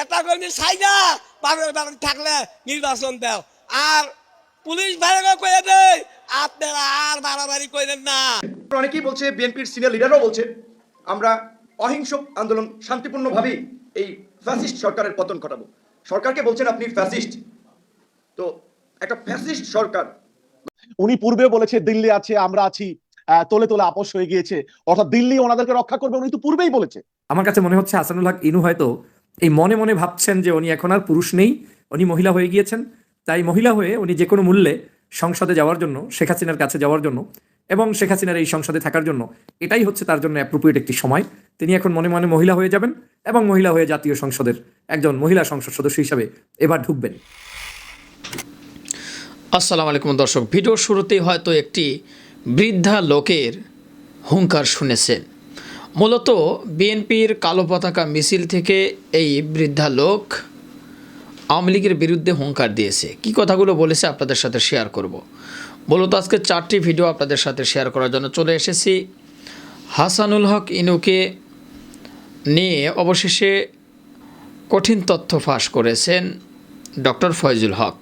এটা কর্মী সাইডা থাকলে নির্বাচন দাও। আর পুলিশ ভাইরা কয়ে দেয় আপনারা আর বাড়াবাড়ি করেন না। অনেকেই বলছে বিএনপির সিনিয়র লিডারও বলছে আমরা অহিংস আন্দোলন শান্তিপূর্ণভাবেই এই ফ্যাসিস্ট সরকারের পতন ঘটাবো। সরকারকে বলছেন আপনি ফ্যাসিস্ট তো একটা ফ্যাসিস্ট সরকার উনি পূর্বে বলেছে দিল্লি আছে আমরা আছি আহ, তোলে তোলে আপোষ হয়ে গিয়েছে। অর্থাৎ দিল্লি ওনাদেরকে রক্ষা করবে উনি তো পূর্বেই বলেছে। আমার কাছে মনে হচ্ছে হাসানুল হক ইনু হয়তো এই মনে মনে ভাবছেন যে উনি এখন আর পুরুষ নেই, উনি মহিলা হয়ে গিয়েছেন। তাই মহিলা হয়ে উনি যে কোনো মূল্যে সংসদে যাওয়ার জন্য, শেখ হাসিনার কাছে যাওয়ার জন্য এবং শেখ হাসিনার এই সংসদে থাকার জন্য এটাই হচ্ছে তার জন্য অ্যাপ্রোপ্রিয়েট একটি সময়। তিনি এখন মনে মনে মহিলা হয়ে যাবেন এবং মহিলা হয়ে জাতীয় সংসদের একজন মহিলা সংসদ সদস্য হিসাবে এবার ঢুকবেন। আসসালামু আলাইকুম দর্শক, ভিডিওর শুরুতেই হয়তো একটি বৃদ্ধা লোকের হুঙ্কার শুনেছেন। মূলত বিএনপির কালো পতাকা মিছিল থেকে এই বৃদ্ধা লোক আওয়ামী লীগের বিরুদ্ধে হুঙ্কার দিয়েছে। কি কথাগুলো বলেছে আপনাদের সাথে শেয়ার করব। মূলত আজকে চারটি ভিডিও আপনাদের সাথে শেয়ার করার জন্য চলে এসেছি। হাসানুল হক ইনুকে নিয়ে অবশেষে কঠিন তথ্য ফাঁস করেছেন ডক্টর ফয়জুল হক।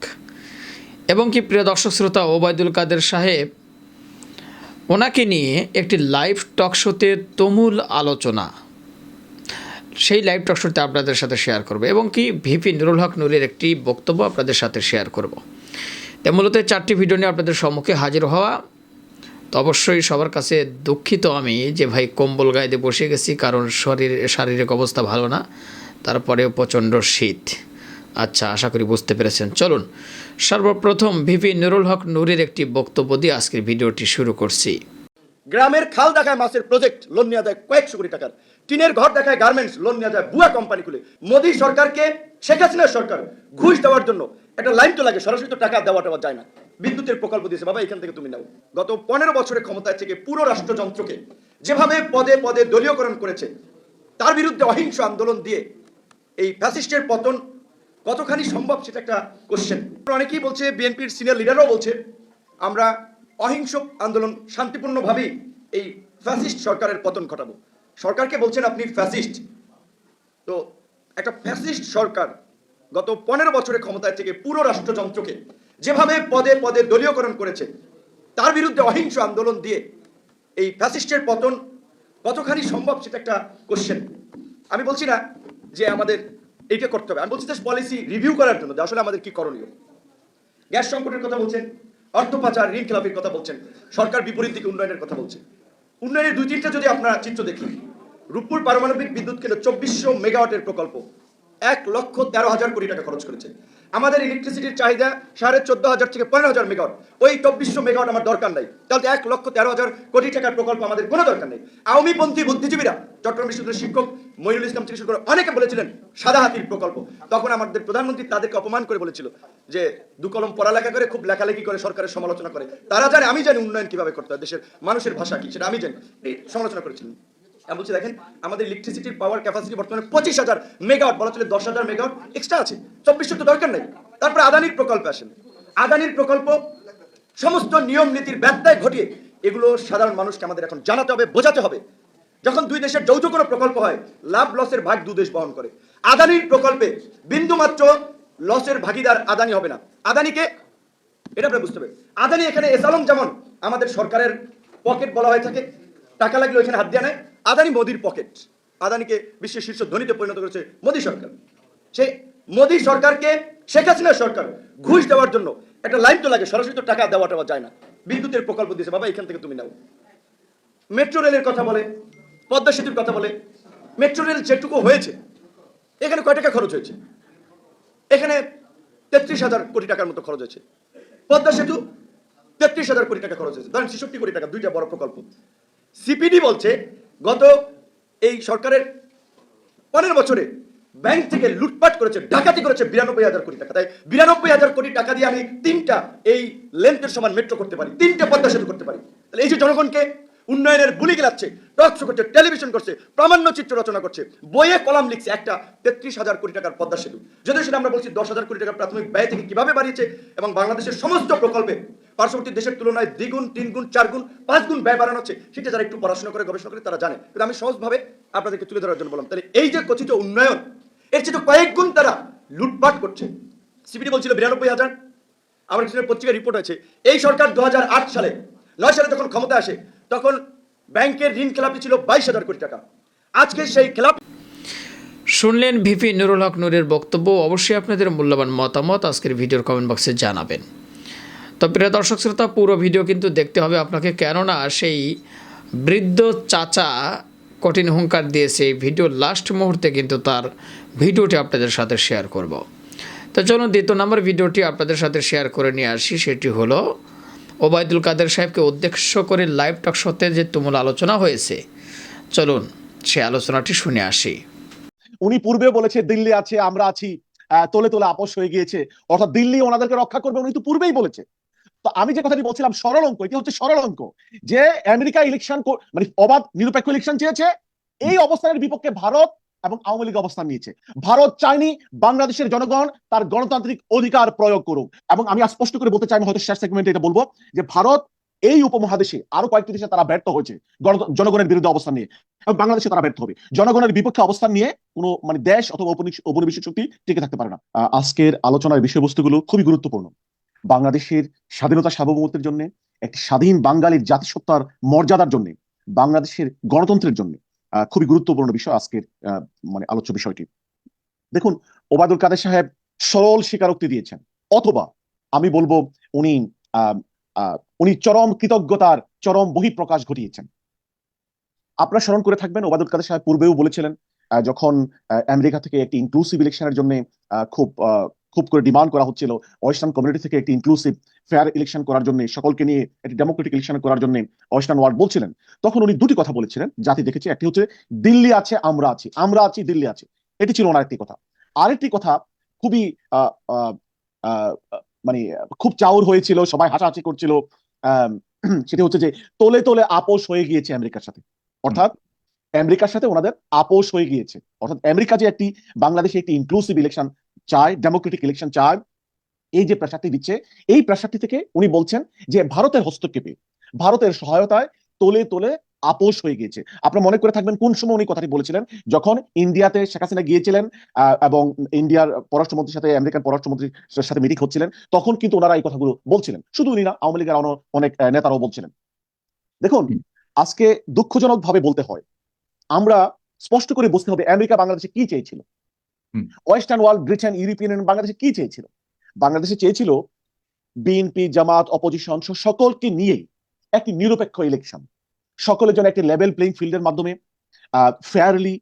এবং কি প্রিয় দর্শক শ্রোতা, ওবায়দুল কাদের সাহেব ওনাকে নিয়ে একটি লাইভ টক শোতে তুমুল আলোচনা। সেই লাইভ টক শোতে আপনাদের সাথে শেয়ার করব এবং কি ভিপি নুরুল হক নুরের একটি বক্তব্য আপনাদের সাথে শেয়ার করব। তো মূলত চারটি ভিডিও নিয়ে আপনাদের সম্মুখে হাজির হওয়া। তো অবশ্যই সবার কাছে দুঃখিত আমি যে ভাই কম্বল গায়ে বসে গেছি, কারণ শরীর, শারীরিক অবস্থা ভালো না, তারপরেও প্রচণ্ড শীত। আচ্ছা আশা করি বুঝতে পেরেছেন। চলুন, সর্বপ্রথম ভিপি নুরুল হক নুরের একটি বক্তব্য দিয়ে আজকের ভিডিওটি শুরু করছি। গ্রামের খাল দেখায় মাছের প্রজেক্ট লোন নেওয়া যায় কয়েকশো কোটি টাকার। টিনের ঘর দেখায় গার্মেন্টস লোন নেওয়া যায় বুয়া কোম্পানি খুলে। মোদী সরকারকে শেখ হাসিনার সরকার ঘুষ দেওয়ার জন্য একটা লাইন তো লাগে, সরাসরি তো টাকা দেওয়া দেওয়া যায় না। বিদ্যুতের প্রকল্প দিয়েছে, বাবা, এখান থেকে তুমি নাও। গত পনেরো বছরের ক্ষমতায় থেকে পুরো রাষ্ট্রযন্ত্রকে যেভাবে পদে পদে দলীয়করণ করেছে, তার বিরুদ্ধে অহিংস আন্দোলন দিয়ে এই ফ্যাসিস্টের পতন কতখানি সম্ভব সেটা একটা কোশ্চেন অনেকেই বলছে বিএনপির সিনিয়র লিডারও বলছে, আমরা অহিংস আন্দোলন শান্তিপূর্ণভাবেই এই ফ্যাসিস্ট সরকারের পতন ঘটাবো। সরকারকে বলছেন আপনি ফ্যাসিস্ট তো একটা ফ্যাসিস্ট সরকার গত পনেরো বছরের ক্ষমতায় থেকে পুরো রাষ্ট্রযন্ত্রকে যেভাবে পদে পদে দলীয়করণ করেছে, তার বিরুদ্ধে অহিংস আন্দোলন দিয়ে এই ফ্যাসিস্টের পতন কতখানি সম্ভব সেটা একটা কোশ্চেন আমি বলছি না যে আমাদের এইটা করতে হবে। আমি বলছি জাস্ট পলিসি রিভিউ করার জন্য আসলে আমাদের কি করণীয়। গ্যাস সংকটের কথা বলছেন, অর্থ পাচার, ঋণ খেলাপির কথা বলছেন, সরকার বিপরীত দিকে উন্নয়নের কথা বলছে। উন্নয়নের দুই তিনটা যদি আপনারা চিত্র দেখি, রূপপুর পারমাণবিক বিদ্যুৎ কেন্দ্র চব্বিশশো মেগাওয়াটের প্রকল্প, এক লক্ষ তেরো হাজার কোটি টাকা খরচ করেছে। আমাদের ইলেকট্রিসিটির চাহিদা সাড়ে চোদ্দ হাজার থেকে পনেরো হাজার মেগাওয়াট ওই চব্বিশশো মেগাওয়াট আমার দরকার নাই। তাহলে এক লক্ষ তেরো হাজার কোটি টাকার প্রকল্প আমাদের কোনো দরকার নেই। আওয়ামীপন্থী বুদ্ধিজীবীরা, চট্টগ্রাম বিশ্ববিদ্যালয়ের শিক্ষক মইনুল ইসলাম থেকে শুরু করে অনেকে বলেছিলেন, সাদা হাতির প্রকল্প। তখন আমাদের প্রধানমন্ত্রী তাদেরকে অপমান করে বলেছিল যে, দু কলম পড়ালেখা করে খুব লেখালেখি করে সরকারের সমালোচনা করে। তারা জানে, আমি জানি উন্নয়ন কীভাবে করতে হয়, দেশের মানুষের ভাষা কি, সেটা আমি জানি। সমালোচনা করেছিলেন। আমি বলছি, দেখেন, আমাদের ইলেকট্রিসিটির পাওয়ার ক্যাপাসিটি বর্তমানে পঁচিশ হাজার মেগাওয়াট বলা চলে দশ হাজার মেগাওয়াট এক্সট্রা আছে। চব্বিশশো তো দরকার নেই। তারপরে আদানির প্রকল্পে আসেন। আদানির প্রকল্প সমস্ত নিয়ম নীতির ব্যত্যয় ঘটিয়ে এগুলো সাধারণ মানুষকে আমাদের এখন জানাতে হবে, বোঝাতে হবে। যখন দুই দেশের যৌথ কোনো প্রকল্প হয়, লাভ লসের ভাগ দু দেশ বহন করে। আদানির প্রকল্পে বিন্দুমাত্র লসের ভাগিদার আদানি হবে না। আদানিকে, এটা আপনারা বুঝতে হবে আদানি এখানে এসালম যেমন আমাদের সরকারের পকেট বলা হয়ে থাকে, টাকা লাগলে ওইখানে হাত দেওয়া নেয়। আদানি মোদির পকেট। আদানিকে বিশ্বের শীর্ষ ধনীতে পরিণত করেছে মোদী সরকার। সেই মোদী সরকারকে, শেখ হাসিনার সরকার ঘুষ দেওয়ার জন্য একটা লাইন তো লাগে, সরাসরি তো টাকা দেওয়া টাওয়া যায় না। বিদ্যুতের প্রকল্প দিয়েছে, বাবা, এখান থেকে তুমি নাও। মেট্রো রেলের কথা বলে, পদ্মা সেতুর কথা বলে, মেট্রো রেল যেটুকু হয়েছে, এখানে কয় টাকা খরচ হয়েছে? এখানে তেত্রিশ হাজার কোটি টাকার মতো খরচ হয়েছে। পদ্মা সেতু, তেত্রিশ হাজার কোটি টাকা খরচ হয়েছে। ধরেন ছেষট্টি কোটি টাকা, দুইটা বড় প্রকল্প। সিপিডি বলছে গত এই সরকারের পনেরো বছরে ব্যাংক থেকে লুটপাট করেছে, ডাকাতি করেছে বিরানব্বই হাজার কোটি টাকা। তাই বিরানব্বই হাজার কোটি টাকা দিয়ে আমি তিনটা এই লেন্থের সমান মেট্রো করতে পারি, তিনটা পদ্মা সেতু করতে পারি। তাহলে এই যে জনগণকে উন্নয়নের বুলি গেলাচ্ছে, টক শো করছে টেলিভিশন করছে, প্রামাণ্য চিত্র রচনা করছে, বইয়ে কলাম লিখছে একটা তেত্রিশ হাজার কোটি টাকার পদ্মা সেতু। যদিও সেটা আমরা বলছি দশ হাজার কোটি টাকার প্রাথমিক ব্যয় থেকে কীভাবে বাড়িয়েছে এবং বাংলাদেশের সমস্ত প্রকল্পে পার্শ্ববর্তী দেশের তুলনায় দ্বিগুণ তিন গুণ চার গুণ পাঁচ গুণ ব্যয় বাড়ানো হচ্ছে। সেটা যারা একটু পড়াশোনা করে গবেষণা করে তারা জানে। কিন্তু আমি সহজভাবে আপনাদেরকে তুলে ধরার জন্য বললাম। তাহলে এই যে কথিত উন্নয়ন, এর চেয়ে কয়েক গুণ তারা লুটপাট করছে। সিপিডি বলছিল বিরানব্বই হাজার। আমার কিছু পত্রিকার রিপোর্ট আছে। এই সরকার দু হাজার আট সালে, নয় সালে যখন ক্ষমতা আসে, তখন ব্যাংকের ঋণ খেলাপি ছিল বাইশ হাজার কোটি টাকা। আজকে সেই খেলাপ শুনলেন ভিপি নুরুল হক নুরের বক্তব্য। অবশ্যই আপনাদের মূল্যবান মতামত আজকের ভিডিওর কমেন্ট বক্সে জানাবেন। তো প্রিয় দর্শক শ্রোতা, পুরো ভিডিও কিন্তু দেখতে হবে আপনাকে। কেননা সেই বৃদ্ধ চাচা কঠিন হুঙ্কার দিয়েছে এই ভিডিওর লাস্ট মুহূর্তে কিন্তু তার ভিডিওটি আপনাদের সাথে শেয়ার করব। তো চলুন, দ্বিতীয় নম্বর ভিডিওটি আপনাদের সাথে শেয়ার করে নিয়ে আসি। সেটি হলো, ওবায়দুল কাদের সাহেবকে উদ্দেশ্য করে লাইভ টক শোতে যে তুমুল আলোচনা হয়েছে। চলুন সে আলোচনাটি শুনে আসি। উনি পূর্বে বলেছে, দিল্লি আছে, আমরা আছি তোলে তোলে আপোষ হয়ে গিয়েছে। অর্থাৎ দিল্লি ওনাদেরকে রক্ষা করবে, উনি তো পূর্বেই বলেছে। তো আমি যে কথাটি বলছিলাম, সরল অঙ্ক, এটি হচ্ছে সরল অঙ্ক। যে আমেরিকা ইলেকশন মানে অবাধ নিরপেক্ষ ইলেকশন চেয়েছে, এই অবস্থানের বিপক্ষে ভারত এবং আওয়ামী লীগ অবস্থান নিয়েছে। ভারত চায়নি, বাংলাদেশের জনগণ তার গণতান্ত্রিক অধিকার প্রয়োগ করুক। এবং আমি স্পষ্ট করে বলতে চাই হয়তো শেষ সেগমেন্টে এটা বলব, যে ভারত এই উপমহাদেশে আরও কয়েকটি দেশে তারা ব্যর্থ হয়েছে জনগণের বিরুদ্ধে অবস্থান নিয়ে। এবং বাংলাদেশে তারা ব্যর্থ হবে। জনগণের বিপক্ষে অবস্থান নিয়ে কোনো মানে দেশ অথবা উপনিবেশ- শক্তি টিকে থাকতে পারে না। আজকের আলোচনার বিষয়বস্তুগুলো খুবই গুরুত্বপূর্ণ। বাংলাদেশের স্বাধীনতা সার্বভৌমত্বের জন্য, একটি স্বাধীন বাঙালির জাতিসত্তার মর্যাদার জন্য, বাংলাদেশের গণতন্ত্রের জন্য খুবই গুরুত্বপূর্ণ বিষয় আজকের মানে আলোচ্য বিষয়টি। দেখুন, ওবায়দুল কাদের সাহেব সরল স্বীকারোক্তি দিয়েছেন, অথবা আমি বলব উনি উনি চরম কৃতজ্ঞতার চরম বহিঃপ্রকাশ ঘটিয়েছেন। আপনারা স্মরণ করে থাকবেন, ওবায়দুল কাদের সাহেব পূর্বেও বলেছিলেন যখন আমেরিকা থেকে একটি ইনক্লুসিভ ইলেকশনের জন্য খুব খুব করে ডিমান্ড করা হচ্ছিল। ওয়েস্টার্ন কমিউনিটি থেকে একটি ইনক্লুসিভ ফেয়ার ইলেকশন করার জন্য, সকলকে নিয়ে একটি ডেমোক্রেটিক ইলেকশন করার জন্য ওয়েস্টার্ন ওয়ার্ল্ড বলছিলেন। তখন উনি দুটি কথা বলেছিলেন, জাতি দেখেছে। একটি হচ্ছে, দিল্লি আছে, আমরা আছি। আমরা আছি, দিল্লি আছে। এটি ছিল ওনার একটি কথা। আরেকটি কথা খুবই মানে খুব চাউর হয়েছিল, সবাই হাসাহাসি করছিল সেটি হচ্ছে যে, তোলে তোলে আপোষ হয়ে গিয়েছে আমেরিকার সাথে। অর্থাৎ আমেরিকার সাথে ওনাদের আপোষ হয়ে গিয়েছে। অর্থাৎ আমেরিকা যে একটি বাংলাদেশে একটি ইনক্লুসিভ ইলেকশন চায় ডেমোক্রেটিক ইলেকশন চায়, এই যে প্রেসারটি দিচ্ছে, এই প্রেসারটি থেকে উনি বলছেন যে ভারতের হস্তক্ষেপে, ভারতের সহায়তায় তোলে তোলে আপোষ হয়ে গিয়েছে। আপনারা মনে করে থাকবেন কোন সময় উনি কথাটি বলেছিলেন? যখন ইন্ডিয়াতে শেখ হাসিনা গিয়েছিলেন এবং ইন্ডিয়ার পররাষ্ট্রমন্ত্রীর সাথে, আমেরিকান পররাষ্ট্রমন্ত্রীর সাথে মিটিং হচ্ছিলেন, তখন কিন্তু ওনারা এই কথাগুলো বলছিলেন। শুধু উনি না, আওয়ামী লীগের অনেক নেতারাও বলছিলেন। দেখুন, আজকে দুঃখজনক ভাবে বলতে হয় আমরা স্পষ্ট করে বুঝতে হবে আমেরিকা বাংলাদেশে কি চেয়েছিল। Western world Britain European union বাংলাদেশে কি চেয়েছিল? বাংলাদেশে চেয়েছিল বিএনপি জামাত অপোজিশন সকলকে নিয়ে একটি নিরপেক্ষ ইলেকশন সকলের জন্য একটি লেভেল প্লেইং ফিল্ডের মাধ্যমে ফেয়ারলি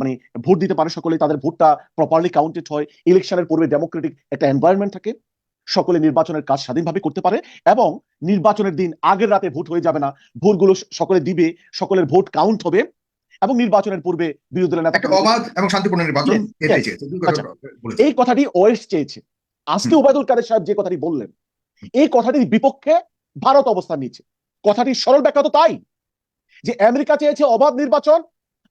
মানে ভোট দিতে পারে সকলে তাদের ভোটটা প্রপারলি কাউন্টেড হয়। ইলেকশনের পূর্বে ডেমোক্রেটিক একটা এনভায়রনমেন্ট থাকে। সকলে নির্বাচনের কাজ স্বাধীনভাবে করতে পারে এবং নির্বাচনের দিন আগের রাতে ভোট হয়ে যাবে না। ভোটগুলো সকলে দিবে সকলের ভোট কাউন্ট হবে। এবং নির্বাচনের পূর্বে বিরোধী দলের নেতা অবাধ এবং শান্তিপূর্ণ নির্বাচন আচ্ছা। এই কথাটি ওয়েস্ট চেয়েছে। আজকে। ওবায়দুল কাদের সাহেব যে কথাটি বললেন এই কথাটির বিপক্ষে ভারত অবস্থান নিচ্ছে কথাটি সরল ব্যাখ্যা তো তাই যে আমেরিকা চেয়েছে অবাধ নির্বাচন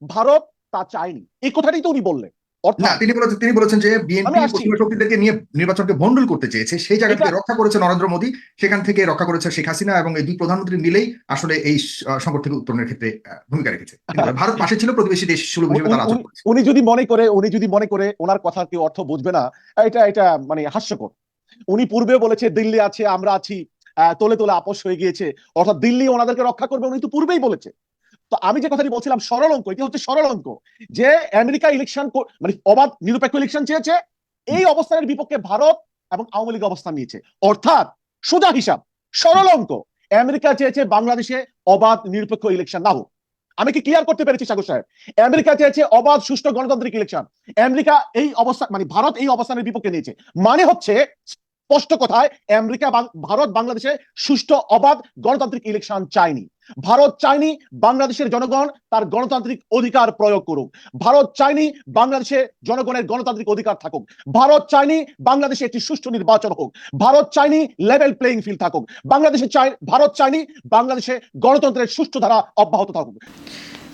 ভারত তা চায়নি। এই কথাটি তো উনি বললেন। অর্থাৎ তিনি বলেছেন তিনি বলেছেন যে বিএনপি পশ্চিমা শক্তিদেরকে নিয়ে নির্বাচনকে ভণ্ডুল করতে চেয়েছে। সেই জায়গা থেকে রক্ষা করেছে নরেন্দ্র মোদী সেখান থেকে রক্ষা করেছে শেখ হাসিনা এবং এই দুই প্রধানমন্ত্রী মিলেই আসলে এই সংকট থেকে উত্তরণের ক্ষেত্রে ভূমিকা রেখেছে। ভারত পাশে ছিল প্রতিবেশী দেশ সুলভ হিসেবে তারা উনি- যদি মনে করে উনি যদি মনে করে ওনার কথা কেউ অর্থ বুঝবে না এটা এটা মানে হাস্যকর। উনি পূর্বে বলেছে দিল্লি আছে আমরা আছি আহ, তোলে তোলে আপোষ হয়ে গিয়েছে। অর্থাৎ দিল্লি ওনাদেরকে রক্ষা করবে উনি তো পূর্বেই বলেছে। তো আমি যে কথাটি বলছিলাম, সরল অঙ্ক, এটি হচ্ছে সরল অঙ্ক। যে আমেরিকা ইলেকশন মানে অবাধ নিরপেক্ষ ইলেকশন চেয়েছে, এই অবস্থানের বিপক্ষে ভারত এবং আওয়ামী লীগ অবস্থান নিয়েছে। অর্থাৎ সোজা হিসাব, সরল অঙ্ক, আমেরিকা চেয়েছে বাংলাদেশে অবাধ নিরপেক্ষ ইলেকশন না হোক। আমি কি ক্লিয়ার করতে পেরেছি, সাগর সাহেব? আমেরিকা চেয়েছে অবাধ সুষ্ঠু গণতান্ত্রিক ইলেকশন আমেরিকা এই অবস্থা মানে ভারত এই অবস্থানের বিপক্ষে নিয়েছে। মানে হচ্ছে, স্পষ্ট কথায়, আমেরিকা ভারত বাংলাদেশে সুষ্ঠু অবাধ গণতান্ত্রিক ইলেকশন চায়নি। ভারত চায়নি বাংলাদেশের জনগণ তার গণতান্ত্রিক অধিকার প্রয়োগ করুক। ভারত চায়নি বাংলাদেশে জনগণের গণতান্ত্রিক অধিকার থাকুক। ভারত চায়নি বাংলাদেশে একটি সুষ্ঠু নির্বাচন হোক। ভারত চায়নি লেভেল প্লেইং ফিল্ড থাকুক। বাংলাদেশে চাই ভারত চায়নি বাংলাদেশে গণতন্ত্রের সুষ্ঠু ধারা অব্যাহত থাকুক।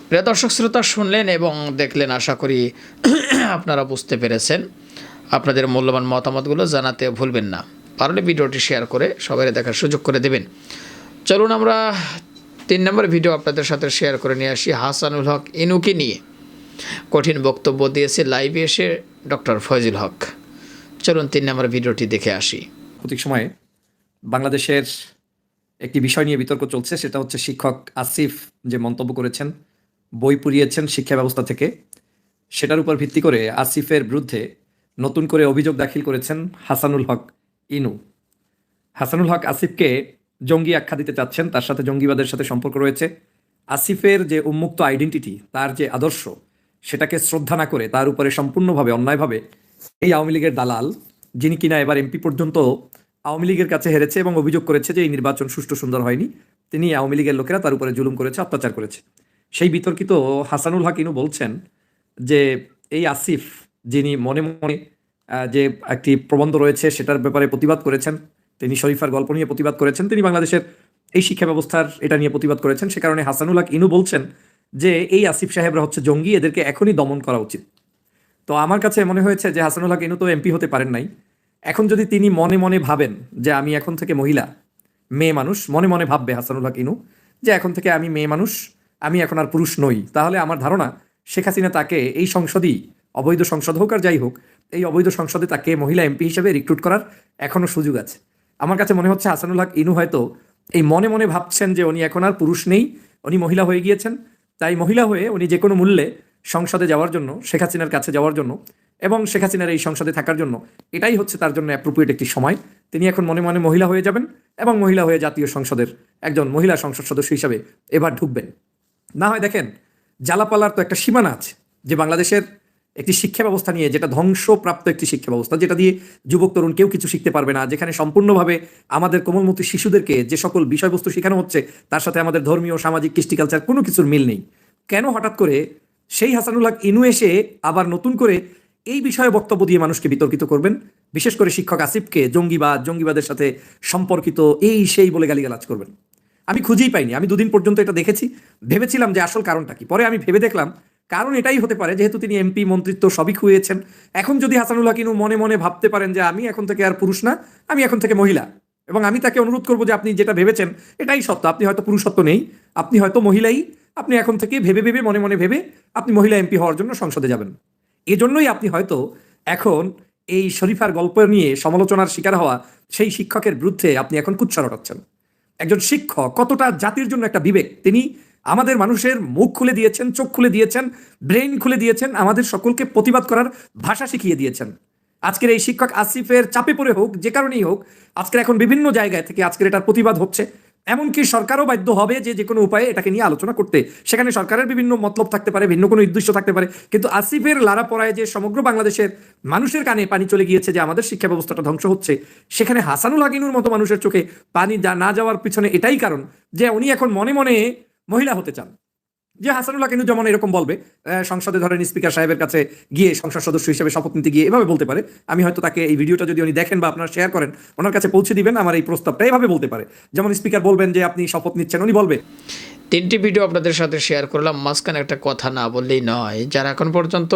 প্রিয় দর্শক, শ্রোতা শুনলেন এবং দেখলেন, আশা করি আপনারা বুঝতে পেরেছেন। আপনাদের মূল্যবান মতামতগুলো জানাতে ভুলবেন না। পারলে ভিডিওটি শেয়ার করে সবাই দেখার সুযোগ করে দেবেন। চলুন আমরা তিন নম্বর ভিডিও আপনাদের সাথে শেয়ার করে নিয়ে আসি হাসানুল হক ইনুকে নিয়ে। কঠিন বক্তব্য দিয়েছে লাইভে এসে ডক্টর ফয়জুল হক। চলুন তিন নম্বর ভিডিওটি দেখে আসি। সাম্প্রতিক সময়ে বাংলাদেশের একটি বিষয় নিয়ে বিতর্ক চলছে, সেটা হচ্ছে শিক্ষক আসিফ যে মন্তব্য করেছেন, বই পুড়িয়েছেন শিক্ষা ব্যবস্থা থেকে, সেটার উপর ভিত্তি করে আসিফের বিরুদ্ধে নতুন করে অভিযোগ দাখিল করেছেন হাসানুল হক ইনু। হাসানুল হক আসিফকে জঙ্গি আখ্যা দিতে চাচ্ছেন, তার সাথে জঙ্গিবাদের সাথে সম্পর্ক রয়েছে। আসিফের যে উন্মুক্ত আইডেন্টিটি তার যে আদর্শ, সেটাকে শ্রদ্ধা না করে তার উপরে সম্পূর্ণভাবে অন্যায়ভাবে এই আওয়ামী লীগের দালাল, যিনি কিনা এবার এমপি পর্যন্ত আওয়ামী লীগের কাছে হেরেছে এবং অভিযোগ করেছে যে এই নির্বাচন সুষ্ঠু সুন্দর হয়নি। তিনি আওয়ামী লীগের লোকেরা তার উপরে জুলুম করেছে, অত্যাচার করেছে। সেই বিতর্কিত হাসানুল হক ইনু বলছেন যে এই আসিফ, যিনি মনে মনে যে একটি প্রবন্ধ রয়েছে, সেটার ব্যাপারে প্রতিবাদ করেছেন তিনি শরীফার গল্প নিয়ে প্রতিবাদ করেছেন। তিনি বাংলাদেশের এই শিক্ষা ব্যবস্থার এটা নিয়ে প্রতিবাদ করেছেন। সে কারণে হাসানুল হক ইনু বলছেন যে, এই আসিফ সাহেবরা হচ্ছে জঙ্গি, এদেরকে এখনই দমন করা উচিত। তো আমার কাছে মনে হয়েছে যে, হাসানুল হক ইনু তো এমপি হতে পারেন নাই। এখন যদি তিনি মনে মনে ভাবেন যে, আমি এখন থেকে মহিলা, মেয়ে মানুষ, মনে মনে ভাববে হাসানুল হক ইনু, যে, এখন থেকে আমি মেয়ে মানুষ, আমি এখন আর পুরুষ নই। তাহলে আমার ধারণা, শেখ হাসিনা তাকে এই সংসদই, অবৈধ সংসদ হোক আর যাই হোক, এই অবৈধ সংসদে তাকে মহিলা এমপি হিসেবে রিক্রুট করার এখনও সুযোগ আছে। আমার কাছে মনে হচ্ছে হাসানুল হক ইনু হয়তো এই মনে মনে ভাবছেন যে উনি এখন আর পুরুষ নেই, উনি মহিলা হয়ে গিয়েছেন। তাই মহিলা হয়ে উনি যে কোনো মূল্যে সংসদে যাওয়ার জন্য, শেখ হাসিনার কাছে যাওয়ার জন্য এবং শেখ হাসিনার এই সংসদে থাকার জন্য এটাই হচ্ছে তার জন্য অ্যাপ্রোপ্রিয়েট একটি সময়। তিনি এখন মনে মনে মহিলা হয়ে যাবেন এবং মহিলা হয়ে জাতীয় সংসদের একজন মহিলা সংসদ সদস্য হিসাবে এবার ঢুকবেন। না হয় দেখেন, জ্বালাপালার তো একটা সীমানা আছে যে বাংলাদেশের একটি শিক্ষা ব্যবস্থা নিয়ে, যেটা ধ্বংসপ্রাপ্ত একটি শিক্ষা ব্যবস্থা যেটা দিয়ে যুবক, তরুণ কেউ কিছু শিখতে পারবে না, যেখানে সম্পূর্ণভাবে আমাদের কোমলমতি শিশুদেরকে যে সকল বিষয়বস্তু শেখানো হচ্ছে, তার সাথে আমাদের ধর্মীয়, সামাজিক, কৃষ্টি কালচার কোনো কিছুর মিল নেই। কেন হঠাৎ করে সেই হাসানুল্লাহ ইনু এসে আবার নতুন করে এই বিষয়ে বক্তব্য দিয়ে মানুষকে বিতর্কিত করবেন? বিশেষ করে শিক্ষক আসিফকে জঙ্গিবাদ, জঙ্গিবাদের সাথে সম্পর্কিত এই সেই বলে গালিগালাজ করবেন। আমি খুঁজেই পাইনি, আমি দুদিন পর্যন্ত এটা দেখেছি, ভেবেছিলাম যে আসল কারণটা কি। পরে আমি ভেবে দেখলাম কারণ এটাই হতে পারে, যেহেতু তিনি এমপি মন্ত্রিত্ব সবই খুঁয়েছেন এখন যদি হাসানুল হক ইনু মনে মনে ভাবতে পারেন যে আমি এখন থেকে আর পুরুষ না, আমি এখন থেকে মহিলা। এবং আমি তাকে অনুরোধ করব যে আপনি যেটা ভেবেছেন, এটাই সত্য। আপনি হয়তো পুরুষত্ব নেই, আপনি হয়তো মহিলাই, আপনি এখন থেকে ভেবে ভেবে মনে মনে ভেবে আপনি মহিলা এমপি হওয়ার জন্য সংসদে যাবেন। এজন্যই আপনি হয়তো এখন এই শরীফার গল্প নিয়ে সমালোচনার শিকার হওয়া সেই শিক্ষকের বিরুদ্ধে আপনি এখন কুচ্ছা রটাচ্ছেন। একজন শিক্ষক কতটা জাতির জন্য একটা বিবেক, তিনি আমাদের মানুষের মুখ খুলে দিয়েছেন, চোখ খুলে দিয়েছেন ব্রেন খুলে দিয়েছেন, আমাদের সকলকে প্রতিবাদ করার ভাষা শিখিয়ে দিয়েছেন। আজকের এই শিক্ষক আসিফের চাপে পড়ে হোক, যে কারণেই হোক, আজকের এখন বিভিন্ন জায়গায় থেকে আজকের এটার প্রতিবাদ হচ্ছে। এমনকি সরকারও বাধ্য হবে যে যে কোনো উপায়ে এটাকে নিয়ে আলোচনা করতে। সেখানে সরকারের বিভিন্ন মতলব থাকতে পারে, ভিন্ন কোনো উদ্দেশ্য থাকতে পারে। কিন্তু আসিফের লারা পড়ায় যে সমগ্র বাংলাদেশের মানুষের কানে পানি চলে গিয়েছে যে আমাদের শিক্ষা ব্যবস্থাটা ধ্বংস হচ্ছে, সেখানে হাসানুল হাকিনুর মতো মানুষের চোখে পানি না যাওয়ার পিছনে এটাই কারণ যে উনি এখন মনে মনে মহিলা হতে চান। যে হাসানুল্লাহ কিন্তু যেমন এরকম বলবে সংসদে ধরেন স্পিকার সাহেবের কাছে গিয়ে সংসদ সদস্য হিসেবে শপথ নিতে গিয়ে এভাবে বলতে পারে। আমি হয়তো তাকে এই ভিডিওটা যদি উনি দেখেন বা আপনারা শেয়ার করেন, ওনার কাছে পৌঁছে দিবেন, আমার এই প্রস্তাবটা এভাবে বলতে পারে। যেমন স্পিকার বলবেন যে, আপনি শপথ নিচ্ছেন, উনি বলবে। তিনটি ভিডিও আপনাদের সাথে শেয়ার করলাম। মাঝখানে একটা কথা না বললেই নয়, যারা এখন পর্যন্ত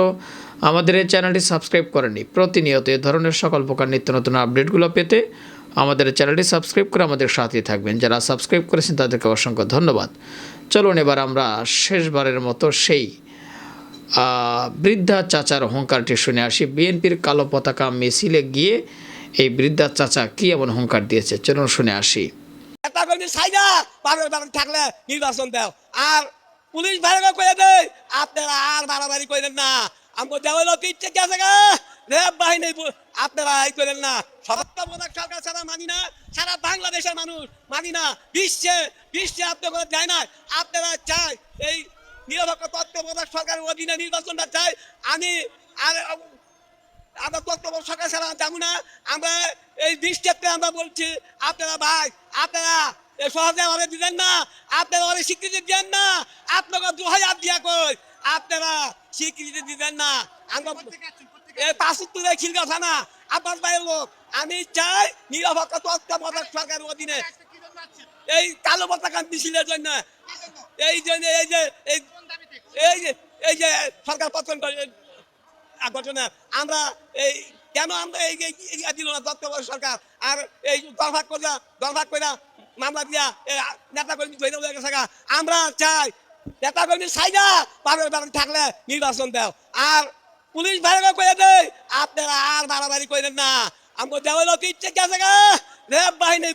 আমাদের এই চ্যানেলটি সাবস্ক্রাইব করেনি, প্রতিনিয়ত এ ধরনের সকল প্রকার নিত্য নতুন আপডেটগুলো পেতে আমাদের চ্যানেলটি সাবস্ক্রাইব করে আমাদের সাথে থাকবেন। যারা সাবস্ক্রাইব করেছেন, তাদেরকে অসংখ্য ধন্যবাদ। চলুন এবার আমরা শেষবারের মতো সেই বৃদ্ধা চাচার হুঙ্কারটি শুনে আসি। বিএনপির কালো পতাকা মিছিলে গিয়ে এই বৃদ্ধা চাচা কি এমন হুঙ্কার দিয়েছে? চলুন শুনে আসি। থাকলে নির্বাচন দাও। আর পুলিশ ভাইরা কয়ে দেয় আপনারা আর বাড়াবাড়ি করেন না। আমাকে দেওয়া লোক ইচ্ছে কে আছে বাহিনী আপনারা এই করেন না। সতর্কতামূলক সরকার ছাড়া মানি না, সারা বাংলাদেশের মানুষ মানি না। বিশ্বে বিশ্বে আপনার যায় না। আপনারা চাই এই নিরপেক্ষ তত্ত্বাবধায়ক সরকারের অধীনে নির্বাচনটা চাই। আমি আর আমরা তত্ত্বাবধায়ক সরকার ছাড়া যাব না। আমরা এই দৃষ্টিতে আমরা বলছি, আপনারা ভাই, আপনারা সহজে আমাদের দিলেন না। আপনারা অনেক স্বীকৃতি দেন না। আপনারা দু হাজার দিয়া কই, আপনারা স্বীকৃতি দিবেন না। আমরা এই পাঁচ উত্তরে খিল কথা না আপনার বাইরের লোক। আমি চাই নিরপেক্ষ তত্ত্বাবধায়ক সরকারের অধীনে। এই কালো পতাকা মিছিলের জন্য। এই জন্য এই যে, এই এই যে এই যে সরকার পতন ঘটনা। আমরা এই কেন আমরা এই দিল না তত্ত্বাবধায়ক সরকার? আর এই দরভাগ করে দরভাগ করে মামলা দিয়া নেতা কর্মী ধরে গেছে আমরা চাই নেতা কর্মী চাই না বারবার থাকলে নির্বাচন দাও। আর পুলিশ ভাড়া করে দেয়, আপনারা আর বাড়াবাড়ি করেন না। আমাকে দেওয়াল ইচ্ছে গেছে গা? রেব বাহিনী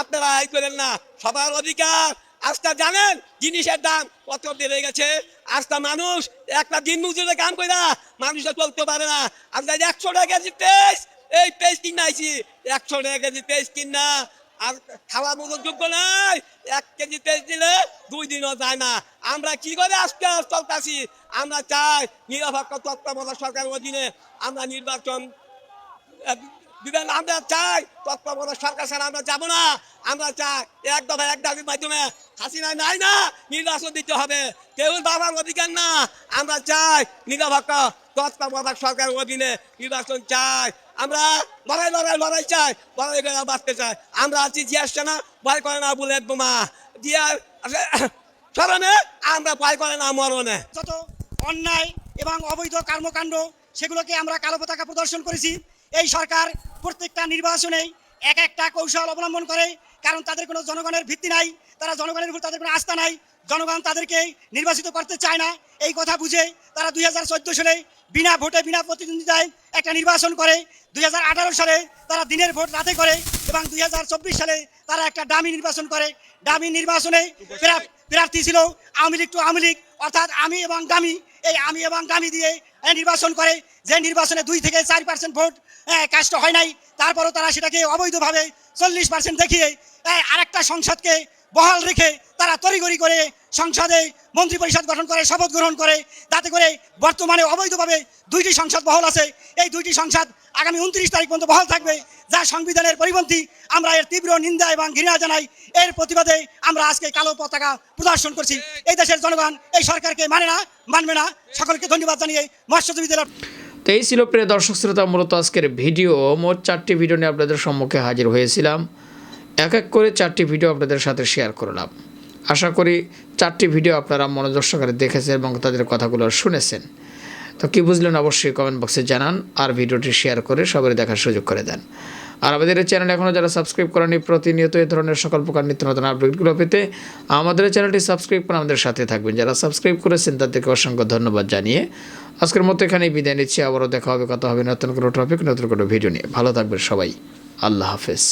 আপনারা এই করেন না। সবার অধিকার। আজকে জানেন, জিনিসের দাম কত বেড়ে গেছে? আজকে মানুষ একটা দিন মজুরে কাম করে না মানুষে চলতে পারে না। আজকে একশো টাকা কেজি পেস্ট, এই পেস্ট কিনে আইছি। একশো টাকা কেজি পেস্ট কিনা। আর খাওয়ার মতো যোগ্য নাই। এক কেজি তেল দিলে দুই দিনও যায় না। আমরা কি করে আজকে চলতেছি? আমরা চাই নিরপেক্ষ তত্ত্বাবধায়ক সরকারের অধীনে আমরা নির্বাচন দিবেন। আমরা চাই তত্ত্বাবধায়ক সরকার ছাড়া আমরা যাব না। আমরা চাই এক দফা এক দাবির মাধ্যমে হাসিনা নাই না, নির্বাচন দিতে হবে। কেউ বাবার অধিকার না। আমরা চাই নিরপেক্ষ তত্ত্বাবধায়ক সরকারের অধীনে নির্বাচন চাই। আমরা লড়াই লড়াই লড়াই চাই। লড়াই করে বাঁচতে চাই। আমরা আছি জিয়াস না ভয় করে না বুলেট বোমা। স্মরণে আমরা ভয় করে না মরণে যত অন্যায় এবং অবৈধ কর্মকাণ্ড সেগুলোকে আমরা কালো পতাকা প্রদর্শন করেছি। এই সরকার প্রত্যেকটা নির্বাচনেই এক একটা কৌশল অবলম্বন করে কারণ তাদের কোনো জনগণের ভিত্তি নাই তারা জনগণের উপর তাদের কোনো আস্থা নাই জনগণ তাদেরকে নির্বাচিত করতে চায় না। এই কথা বুঝে তারা দুই হাজার চোদ্দ সালে বিনা ভোটে বিনা প্রতিদ্বন্দ্বিতায় একটা নির্বাচন করে। দুই হাজার আঠারো সালে তারা দিনের ভোট রাতে করে এবং দুই হাজার চব্বিশ সালে তারা একটা ডামি নির্বাচন করে। ডামি নির্বাচনে প্রার্থী ছিল আওয়ামী লীগ টু আওয়ামী লীগ। অর্থাৎ আমি এবং গামি, এই আমি এবং গামি দিয়ে নির্বাচন করে, যে নির্বাচনে দুই থেকে চার পার্সেন্ট ভোট কাস্ট হয় নাই, তারপরও তারা সেটাকে অবৈধভাবে চল্লিশ পার্সেন্ট দেখিয়ে আরেকটা সংসদকে বহাল রেখে তারা তড়িগড়ি করে সংসদে মন্ত্রী পরিষদ গঠন করে, শপথ গ্রহণ করে। তাতে করে বর্তমানে অবৈধভাবে দুইটি সংসদ বহাল আছে। এই দুইটি সংসদ আগামী উনত্রিশ তারিখ পর্যন্ত বহাল থাকবে। যা সংবিধানের পরিপন্থী। আমরা এর তীব্র নিন্দা এবং ঘৃণা জানাই। এর প্রতিবাদে আমরা আজকে কালো পতাকা প্রদর্শন করছি। এই দেশের জনগণ এই সরকারকে মানে না, মানবে না। সকলকে ধন্যবাদ জানিয়ে মৎস্যজীবীদের তো এই ছিল প্রিয় দর্শক শ্রোতা, মূলত আজকের ভিডিও। মোট চারটি ভিডিও নিয়ে আপনাদের সম্মুখে হাজির হয়েছিলাম। এক এক করে চারটি ভিডিও আপনাদের সাথে শেয়ার করলাম। আশা করি চারটি ভিডিও আপনারা মনোযোগ সহকারে দেখেছেন এবং তাদের কথাগুলো শুনেছেন। তো কী বুঝলেন অবশ্যই কমেন্ট বক্সে জানান আর ভিডিওটি শেয়ার করে সবাই দেখার সুযোগ করে দেন। আর আমাদের এই চ্যানেল এখনও যারা সাবস্ক্রাইব করেনি প্রতিনিয়ত এই ধরনের সকল প্রকার নিত্য নতুন আপডেটগুলো পেতে আমাদের চ্যানেলটি সাবস্ক্রাইব করে আমাদের সাথে থাকবেন। যারা সাবস্ক্রাইব করেছেন, তাদেরকে অসংখ্য ধন্যবাদ জানিয়ে আজকের মতো এখানেই বিদায় নিচ্ছি। আবারও দেখা হবে, কথা হবে নতুন কোনো টপিক নতুন কোনো ভিডিও নিয়ে। ভালো থাকবেন সবাই। আল্লাহ হাফেজ।